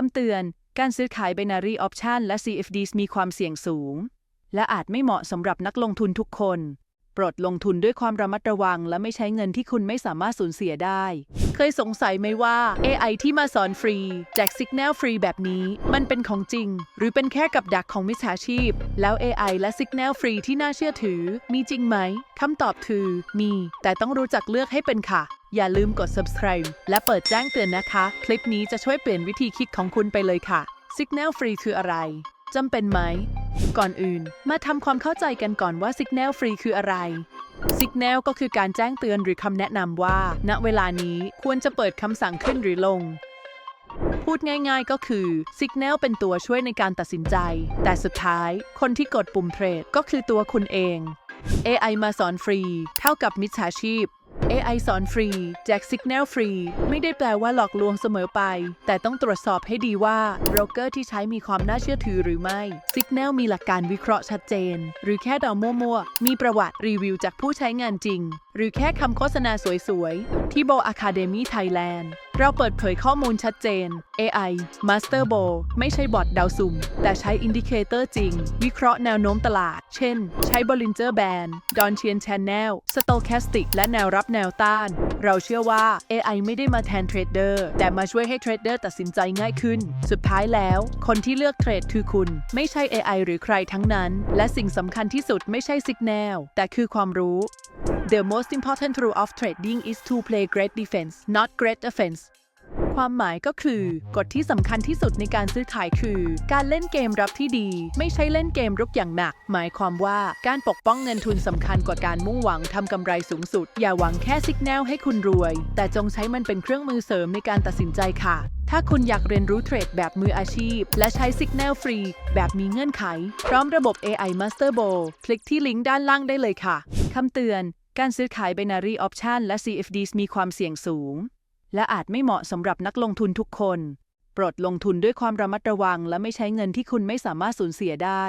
คำเตือน การซื้อขาย binary option และ CFDs มีความเสี่ยงสูง และอาจไม่เหมาะสำหรับนักลงทุนทุกคน โปรดลงทุนด้วยความระมัดระวัง และไม่ใช้เงินที่คุณไม่สามารถสูญเสียได้ เคยสงสัยไหมว่า AI ที่มาสอนฟรี แจก Signal ฟรีแบบนี้ มันเป็นของจริง หรือเป็นแค่กับดักของมิจฉาชีพ แล้ว AI และ Signal ฟรีที่น่าเชื่อถือ มีจริงไหมคำตอบคือมี แต่ต้องรู้จักเลือกให้เป็นค่ะ อย่าลืมกด subscribe และเปิดแจ้งเตือนนะคะ คลิปนี้จะช่วยเปลี่ยนวิธีคิดของคุณไปเลยค่ะ Signal ฟรีคืออะไรจำเป็นไหม ก่อนอื่น มาทำความเข้าใจกันก่อนว่า Signal ฟรีคืออะไร Signal ก็คือการแจ้งเตือนหรือคำแนะนำว่า ณเวลานี้ควรจะเปิดคำสั่งขึ้นหรือลง พูดง่ายๆก็คือ Signal เป็นตัวช่วยในการตัดสินใจ แต่สุดท้ายคนที่กดปุ่มเทรดก็คือตัวคุณเอง AI มาสอนฟรี เท่ากับมิจฉาชีพ AI สอนฟรี แจกสิกแนลฟรี ไม่ได้แปลว่าหลอกลวงเสมอไป แต่ต้องตรวจสอบให้ดีว่าโบรกเกอร์ที่ใช้มีความน่าเชื่อถือหรือไม่สิกแนลมีหลักการวิเคราะห์ชัดเจน หรือแค่เดามั่วๆ มีประวัติรีวิวจากผู้ใช้งานจริง หรือแค่คำโฆษณาสวยๆ ที่โบอาคาเดมีไทยแลนด์ เราเปิดเผยข้อมูลชัดเจน AI Master Bo ไม่ใช่บอทดาสุ่ม แต่ใช้อินดิเคเตอร์จริง วิเคราะห์แนวโน้มตลาด เช่น ใช้ Bollinger Band Donchian Channel Stochastic และแนวรับแนวต้าน เราเชื่อว่า AI ไม่ได้มาแทนเทรดเดอร์ แต่มาช่วยให้เทรดเดอร์ตัดสินใจง่ายขึ้น สุดท้ายแล้ว คนที่เลือกเทรดคือคุณ ไม่ใช่ AI หรือใครทั้งนั้น และสิ่งสำคัญที่สุดไม่ใช่ Signal แต่คือความรู้ The most important rule of trading is to play great defense not great offense ความหมายก็คือกฎที่สำคัญที่สุดในการซื้อขายคือ การเล่นเกมรับที่ดี ไม่ใช่เล่นเกมรุกอย่างหนัก หมายความว่าการปกป้องเงินทุนสำคัญกว่าการมุ่งหวังทำกำไรสูงสุด อย่าหวังแค่สิกแนลให้คุณรวย แต่จงใช้มันเป็นเครื่องมือเสริมในการตัดสินใจค่ะ ถ้าคุณอยากเรียนรู้เทรดแบบมืออาชีพ และใช้ Signal ฟรี แบบมีเงื่อนไข พร้อมระบบ AI Master b o คลิกที่ลิงก์ด้านล่างได้เลยค่ะคำเตือน การซื้อขาย binary option และ CFDs มีความเสี่ยงสูง และอาจไม่เหมาะสำหรับนักลงทุนทุกคน โปรดลงทุนด้วยความระมัดระวัง และไม่ใช้เงินที่คุณไม่สามารถสูญเสียได้